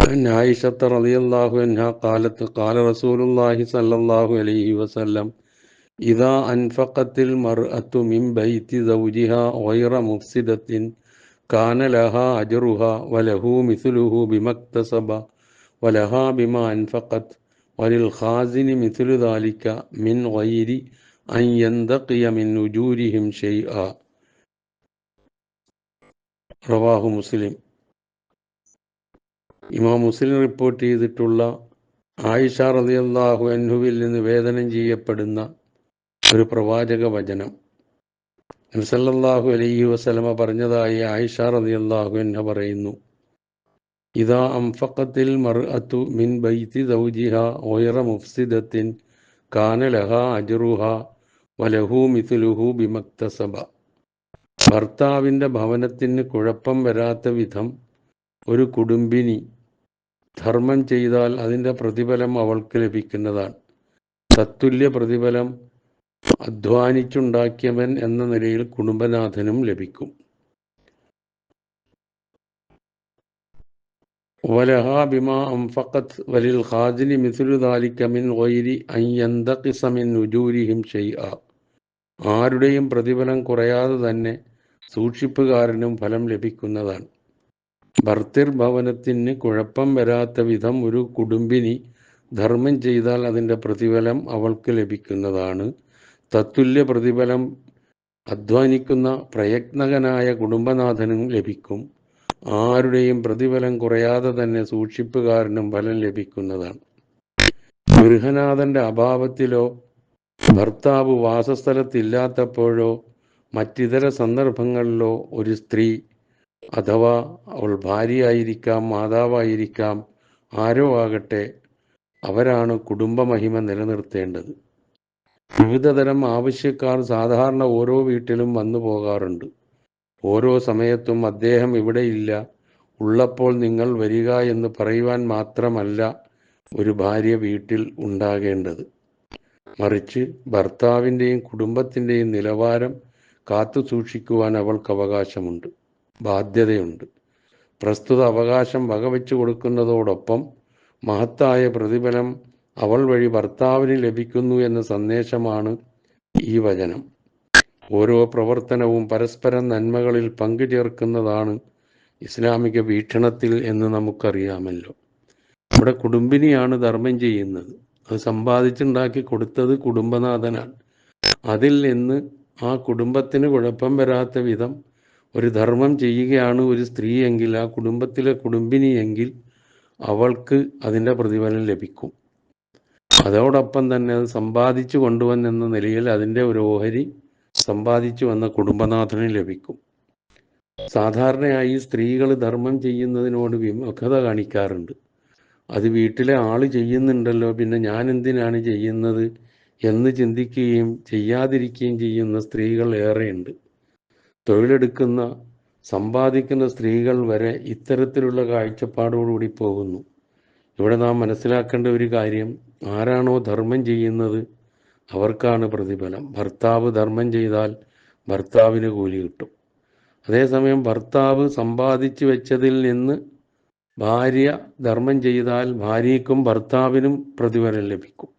عن عائشة رضي الله عنها قالت قال رسول الله صلى الله عليه وسلم إذا أنفقت المرأة من بيت زوجها غير مفسدة كان لها أجرها وله مثله بما اكتسب ولها بما أنفقت وللخازن مثل ذلك من غير أن ينتقي من أجورهم شيئا رواه مسلم ഇമാം മുസ്ലിം റിപ്പോർട്ട് ചെയ്തിട്ടുള്ള ആയിഷ റളിയല്ലാഹു അൻഹുവിൽ നിന്ന് വേദനം ചെയ്യപ്പെടുന്ന ഒരു പ്രവാചക വചനം. നബ്സല്ലാഹു അലൈഹി വസ്ലമ പറഞ്ഞതായി ആയിഷ റളിയല്ലാഹു അൻഹ പറയുന്നു. ഇതാ അംഫക്കത്തിൽ മർഅത്തു മിൻ ബൈത്തി ദൗജിഹ ഒയറ മുഫ്സിദത്തിൻ കാന ലഹ അജ്റുഹ വലഹു മിഥുലുഹു ബിമക്തസബ. ഭർത്താവിന്റെ ഭവനത്തിന് കുഴപ്പം വരാത്ത വിധം ഒരു കുടുംബിനി ധർമ്മം ചെയ്താൽ അതിന്റെ പ്രതിഫലം അവൾക്ക് ലഭിക്കുന്നതാണ്. തത്തുല്യ പ്രതിഫലം അധ്വാനിച്ചുണ്ടാക്കിയവൻ എന്ന നിലയിൽ കുടുംബനാഥനും ലഭിക്കും. വലിൽ മിൻ ഉജൂരിഹിം ആരുടെയും പ്രതിഫലം കുറയാതെ തന്നെ സൂക്ഷിപ്പുകാരനും ഫലം ലഭിക്കുന്നതാണ്. ഭർത്തിർ ഭവനത്തിന് കുഴപ്പം വരാത്ത വിധം ഒരു കുടുംബിനി ധർമ്മം ചെയ്താൽ അതിന്റെ പ്രതിഫലം അവൾക്ക് ലഭിക്കുന്നതാണ്. തത്തുല്യ പ്രതിഫലം അധ്വാനിക്കുന്ന പ്രയത്നകനായ കുടുംബനാഥനും ലഭിക്കും. ആരുടെയും പ്രതിഫലം കുറയാതെ തന്നെ സൂക്ഷിപ്പുകാരനും ഫലം ലഭിക്കുന്നതാണ്. ഗൃഹനാഥന്റെ അഭാവത്തിലോ ഭർത്താവ് വാസസ്ഥലത്തില്ലാത്തപ്പോഴോ മറ്റിതര സന്ദർഭങ്ങളിലോ ഒരു സ്ത്രീ അഥവാ അവൾ ഭാര്യയായിരിക്കാം മാതാവായിരിക്കാം ആരോ ആകട്ടെ അവരാണ് കുടുംബമഹിമ നിലനിർത്തേണ്ടത്. വിവിധതരം ആവശ്യക്കാർ സാധാരണ ഓരോ വീട്ടിലും വന്നു പോകാറുണ്ട്. ഓരോ സമയത്തും അദ്ദേഹം ഇവിടെയില്ല ഉള്ളപ്പോൾ നിങ്ങൾ വരിക എന്ന് പറയുവാൻ മാത്രമല്ല ഒരു ഭാര്യ വീട്ടിൽ ഉണ്ടാകേണ്ടത്. മറിച്ച് ഭർത്താവിന്റെയും കുടുംബത്തിന്റെയും നിലവാരം കാത്തു സൂക്ഷിക്കുവാൻ അവൾക്ക് അവകാശമുണ്ട്. ബാധ്യതയുണ്ട്. പ്രസ്തുത അവകാശം വകവെച്ചു കൊടുക്കുന്നതോടൊപ്പം മഹത്തായ പ്രതിഫലം അവൾ വഴി ഭർത്താവിന് ലഭിക്കുന്നു എന്ന സന്ദേശമാണ് ഈ വചനം. ഓരോ പ്രവർത്തനവും പരസ്പരം നന്മകളിൽ പങ്കുചേർക്കുന്നതാണ് ഇസ്ലാമിക വീക്ഷണത്തിൽ എന്ന് നമുക്കറിയാമല്ലോ. ഇവിടെ കുടുംബിനിയാണ് ധർമ്മം ചെയ്യുന്നത്. അത് സമ്പാദിച്ചുണ്ടാക്കി കൊടുത്തത് കുടുംബനാഥനാണ്. അതിൽ നിന്ന് ആ കുടുംബത്തിന് കുഴപ്പം വരാത്ത വിധം ഒരു ധർമ്മം ചെയ്യുകയാണ് ഒരു സ്ത്രീ എങ്കിൽ ആ കുടുംബത്തിലെ കുടുംബിനി എങ്കിൽ അവൾക്ക് അതിന്റെ പ്രതിഫലം ലഭിക്കും. അതോടൊപ്പം തന്നെ അത് സമ്പാദിച്ചു കൊണ്ടുവന്നെന്ന നിലയിൽ അതിന്റെ ഒരു ഓഹരി സമ്പാദിച്ചു വന്ന കുടുംബനാഥന് ലഭിക്കും. സാധാരണയായി സ്ത്രീകൾ ധർമ്മം ചെയ്യുന്നതിനോട് വിമുഖത കാണിക്കാറുണ്ട്. അത് വീട്ടിലെ ആൾ ചെയ്യുന്നുണ്ടല്ലോ പിന്നെ ഞാൻ എന്തിനാണ് ചെയ്യുന്നത് എന്ന് ചിന്തിക്കുകയും ചെയ്യാതിരിക്കുകയും ചെയ്യുന്ന സ്ത്രീകൾ ഏറെയുണ്ട്. തൊഴിലെടുക്കുന്ന സമ്പാദിക്കുന്ന സ്ത്രീകൾ വരെ ഇത്തരത്തിലുള്ള കാഴ്ചപ്പാടോടുകൂടി പോകുന്നു. ഇവിടെ നാം മനസ്സിലാക്കേണ്ട ഒരു കാര്യം ആരാണോ ധർമ്മം ചെയ്യുന്നത് അവർക്കാണ് പ്രതിഫലം. ഭർത്താവ് ധർമ്മം ചെയ്താൽ ഭർത്താവിന് കൂലി കിട്ടും. അതേസമയം ഭർത്താവ് സമ്പാദിച്ചു വെച്ചതിൽ നിന്ന് ഭാര്യ ധർമ്മം ചെയ്താൽ ഭാര്യയ്ക്കും ഭർത്താവിനും പ്രതിഫലം ലഭിക്കും.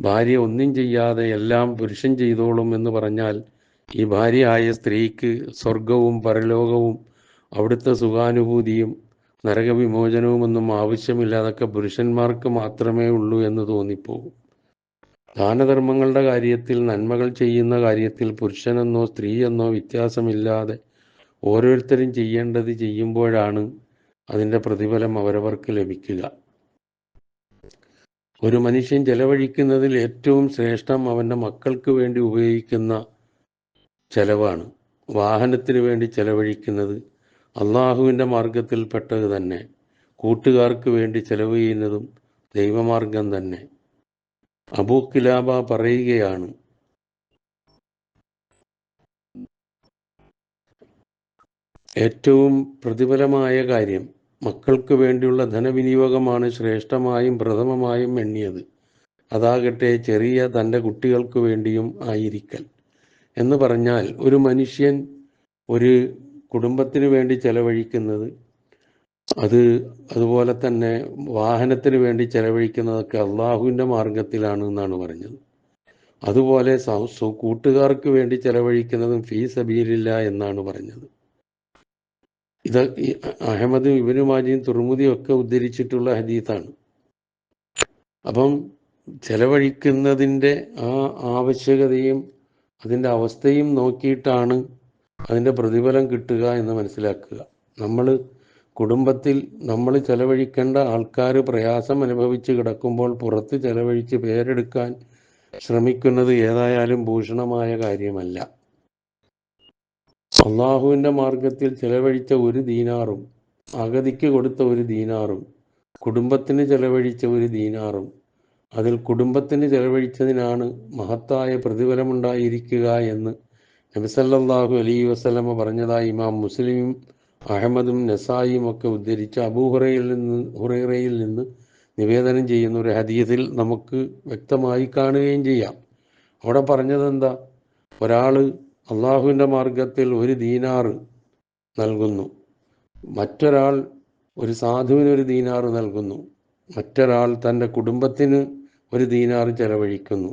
ഭാര്യ ഒന്നും ചെയ്യാതെ എല്ലാം പുരുഷൻ ചെയ്തോളും എന്ന് പറഞ്ഞാൽ ഈ ഭാര്യയായ സ്ത്രീക്ക് സ്വർഗവും പരലോകവും അവിടുത്തെ സുഖാനുഭൂതിയും നരകവിമോചനവുമൊന്നും ആവശ്യമില്ല അതൊക്കെ പുരുഷന്മാർക്ക് മാത്രമേ ഉള്ളൂ എന്ന് തോന്നിപ്പോകും. ദാനധർമ്മങ്ങളുടെ കാര്യത്തിൽ നന്മകൾ ചെയ്യുന്ന കാര്യത്തിൽ പുരുഷനെന്നോ സ്ത്രീയെന്നോ വ്യത്യാസമില്ലാതെ ഓരോരുത്തരും ചെയ്യേണ്ടത് ചെയ്യുമ്പോഴാണ് അതിന്റെ പ്രതിഫലം അവരവർക്ക് ലഭിക്കുക. ഒരു മനുഷ്യൻ ചെലവഴിക്കുന്നതിൽ ഏറ്റവും ശ്രേഷ്ഠം അവന്റെ മക്കൾക്ക് വേണ്ടി ഉപയോഗിക്കുന്ന ചെലവാണ്. വാഹനത്തിന് വേണ്ടി ചെലവഴിക്കുന്നത് അള്ളാഹുവിന്റെ മാർഗത്തിൽപ്പെട്ടത് തന്നെ. കൂട്ടുകാർക്ക് വേണ്ടി ചെലവ് ചെയ്യുന്നതും ദൈവമാർഗം തന്നെ. അബൂ കിലാബ പറയുകയാണ് ഏറ്റവും പ്രതിഫലമായ കാര്യം മക്കൾക്ക് വേണ്ടിയുള്ള ധനവിനിയോഗമാണ് ശ്രേഷ്ഠമായും പ്രഥമമായും എണ്ണിയത്. അതാകട്ടെ ചെറിയ തന്റെ കുട്ടികൾക്ക് വേണ്ടിയും ആയിരിക്കൽ. എന്ന് പറഞ്ഞാൽ ഒരു മനുഷ്യൻ ഒരു കുടുംബത്തിന് വേണ്ടി ചെലവഴിക്കുന്നത് അത് അതുപോലെ തന്നെ വാഹനത്തിന് വേണ്ടി ചെലവഴിക്കുന്നതൊക്കെ അള്ളാഹുവിന്റെ മാർഗത്തിലാണ് എന്നാണ് പറഞ്ഞത്. അതുപോലെ കൂട്ടുകാർക്ക് വേണ്ടി ചെലവഴിക്കുന്നതും ഫീ സബീലില്ല എന്നാണ് പറഞ്ഞത്. ഇത് അഹമ്മദും ഇബനു മാജിയും തുറമുദിയും ഒക്കെ ഉദ്ധരിച്ചിട്ടുള്ള ഹദീത്താണ് അപ്പം ചെലവഴിക്കുന്നതിന്റെ ആ ആവശ്യകതയും അതിന്റെ അവസ്ഥയും നോക്കിയിട്ടാണ് അതിന്റെ പ്രതിഫലം കിട്ടുക എന്ന് മനസ്സിലാക്കുക. നമ്മൾ കുടുംബത്തിൽ നമ്മൾ ചെലവഴിക്കേണ്ട ആൾക്കാർ പ്രയാസം അനുഭവിച്ച് കിടക്കുമ്പോൾ പുറത്ത് ചെലവഴിച്ച് പേരെടുക്കാൻ ശ്രമിക്കുന്നത് ഏതായാലും ഭൂഷണമായ കാര്യമല്ല. അള്ളാഹുവിന്റെ മാർഗത്തിൽ ചെലവഴിച്ച ഒരു ദീനാറും അഗതിക്ക് കൊടുത്ത ഒരു ദീനാറും കുടുംബത്തിന് ചെലവഴിച്ച ഒരു ദീനാറും അതിൽ കുടുംബത്തിന് ചെലവഴിച്ചതിനാണ് മഹത്തായ പ്രതിഫലമുണ്ടായിരിക്കുക എന്ന് നബിസല്ലാഹു അലൈ വസ്ലമ പറഞ്ഞതായി ഇമാം മുസ്ലിമും അഹമ്മദും നസായിയും ഒക്കെ ഉദ്ധരിച്ച അബൂഹുറയിൽ നിന്ന് ഹുറൈറയിൽ നിന്ന് നിവേദനം ചെയ്യുന്ന ഒരു ഹദീസിൽ നമുക്ക് വ്യക്തമായി കാണുകയും ചെയ്യാം. അവിടെ പറഞ്ഞതെന്താ? ഒരാൾ അള്ളാഹുവിന്റെ മാർഗത്തിൽ ഒരു ദീനാറ് നൽകുന്നു. മറ്റൊരാൾ ഒരു സാധുവിന് ഒരു ദീനാറ് നൽകുന്നു. മറ്റൊരാൾ തന്റെ കുടുംബത്തിന് ഒരു ദീനാറ് ചെലവഴിക്കുന്നു.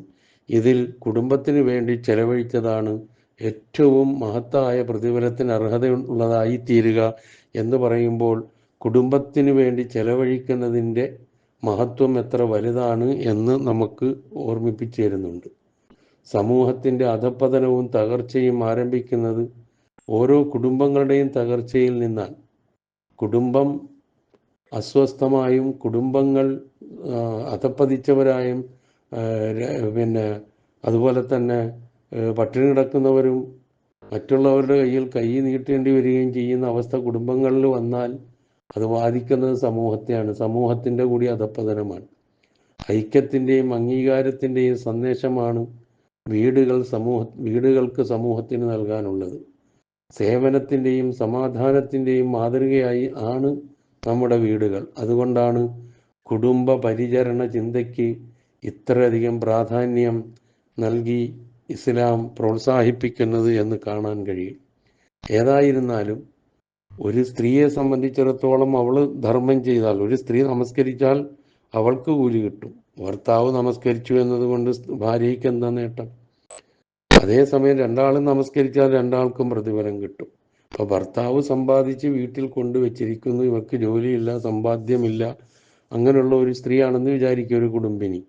ഇതിൽ കുടുംബത്തിന് വേണ്ടി ചെലവഴിച്ചതാണ് ഏറ്റവും മഹത്തായ പ്രതിഫലത്തിന് അർഹത ഉള്ളതായി തീരുക എന്ന് പറയുമ്പോൾ കുടുംബത്തിന് വേണ്ടി ചെലവഴിക്കുന്നതിന്റെ മഹത്വം എത്ര വലുതാണ് എന്ന് നമുക്ക് ഓർമ്മിപ്പിച്ചു തരുന്നുണ്ട്. സമൂഹത്തിന്റെ അധപ്പതനവും തകർച്ചയും ആരംഭിക്കുന്നത് ഓരോ കുടുംബങ്ങളുടെയും തകർച്ചയിൽ നിന്നാണ്. കുടുംബം അസ്വസ്ഥമായും കുടുംബങ്ങൾ അധപ്പതിച്ചവരായും പിന്നെ അതുപോലെ തന്നെ പട്ടിണി കിടക്കുന്നവരും മറ്റുള്ളവരുടെ കയ്യിൽ കൈ നീട്ടേണ്ടി വരികയും ചെയ്യുന്ന അവസ്ഥ കുടുംബങ്ങളിൽ വന്നാൽ അത് ബാധിക്കുന്നത് സമൂഹത്തെയാണ്. സമൂഹത്തിന്റെ കൂടി അധപ്പതനമാണ്. ഐക്യത്തിന്റെയും അംഗീകാരത്തിന്റെയും സന്ദേശമാണ് വീടുകൾ സമൂഹ വീടുകൾക്ക് സമൂഹത്തിന് നൽകാനുള്ളത്. സേവനത്തിന്റെയും സമാധാനത്തിന്റെയും മാതൃകയായി ആണ് നമ്മുടെ വീടുകൾ. അതുകൊണ്ടാണ് കുടുംബ പരിചരണ ചിന്തയ്ക്ക് ഇത്രയധികം പ്രാധാന്യം നൽകി ഇസ്ലാം പ്രോത്സാഹിപ്പിക്കുന്നത് എന്ന് കാണാൻ കഴിയും. ഏതായിരുന്നാലും ഒരു സ്ത്രീയെ സംബന്ധിച്ചിടത്തോളം അവൾ ധർമ്മം ചെയ്താൽ ഒരു സ്ത്രീ നമസ്കരിച്ചാൽ അവൾക്ക് കൂലി കിട്ടും. ഭർത്താവ് നമസ്കരിച്ചു എന്നതുകൊണ്ട് ഭാര്യയ്ക്ക് എന്താ നേട്ടം? അതേസമയം രണ്ടാളും നമസ്കരിച്ചാൽ രണ്ടാൾക്കും പ്രതിഫലം കിട്ടും. അപ്പോൾ ഭർത്താവ് സമ്പാദിച്ച് വീട്ടിൽ കൊണ്ടുവച്ചിരിക്കുന്നു. ഇവർക്ക് ജോലിയില്ല സമ്പാദ്യമില്ല. അങ്ങനെയുള്ള ഒരു സ്ത്രീയാണെന്ന് വിചാരിക്കുക ഒരു കുടുംബിനി.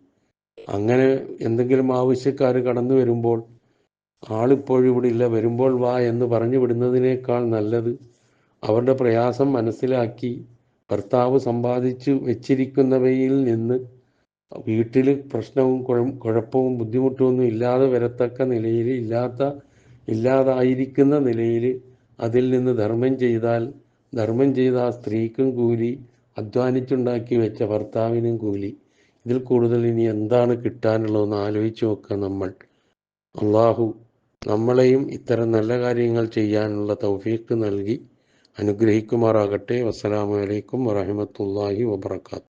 അങ്ങനെ എന്തെങ്കിലും ആവശ്യക്കാർ കടന്നു വരുമ്പോൾ ആളിപ്പോഴും ഇവിടെ ഇല്ല വരുമ്പോൾ വാ എന്ന് പറഞ്ഞു വിടുന്നതിനേക്കാൾ നല്ലത് അവരുടെ പ്രയാസം മനസ്സിലാക്കി ഭർത്താവ് സമ്പാദിച്ചു വെച്ചിരിക്കുന്നവയിൽ നിന്ന് വീട്ടിൽ പ്രശ്നവും കുഴപ്പവും കുഴപ്പവും ബുദ്ധിമുട്ടുമൊന്നും ഇല്ലാതെ വരത്തക്ക നിലയിൽ ഇല്ലാത്ത ഇല്ലാതായിരിക്കുന്ന നിലയിൽ അതിൽ നിന്ന് ധർമ്മം ചെയ്താൽ ധർമ്മം ചെയ്ത ആ സ്ത്രീക്കും കൂലി അധ്വാനിച്ചുണ്ടാക്കി വെച്ച ഭർത്താവിനും കൂലി. ഇതിൽ കൂടുതൽ ഇനി എന്താണ് കിട്ടാനുള്ളതെന്ന് ആലോചിച്ചു നോക്കുക നമ്മൾ. അള്ളാഹു നമ്മളെയും ഇത്തരം നല്ല കാര്യങ്ങൾ ചെയ്യാനുള്ള തൗഫീക്ക് നൽകി അനുഗ്രഹിക്കുമാറാകട്ടെ. വസ്സലാമലൈക്കും വറഹമത്തല്ലാഹി വബർക്കാത്തു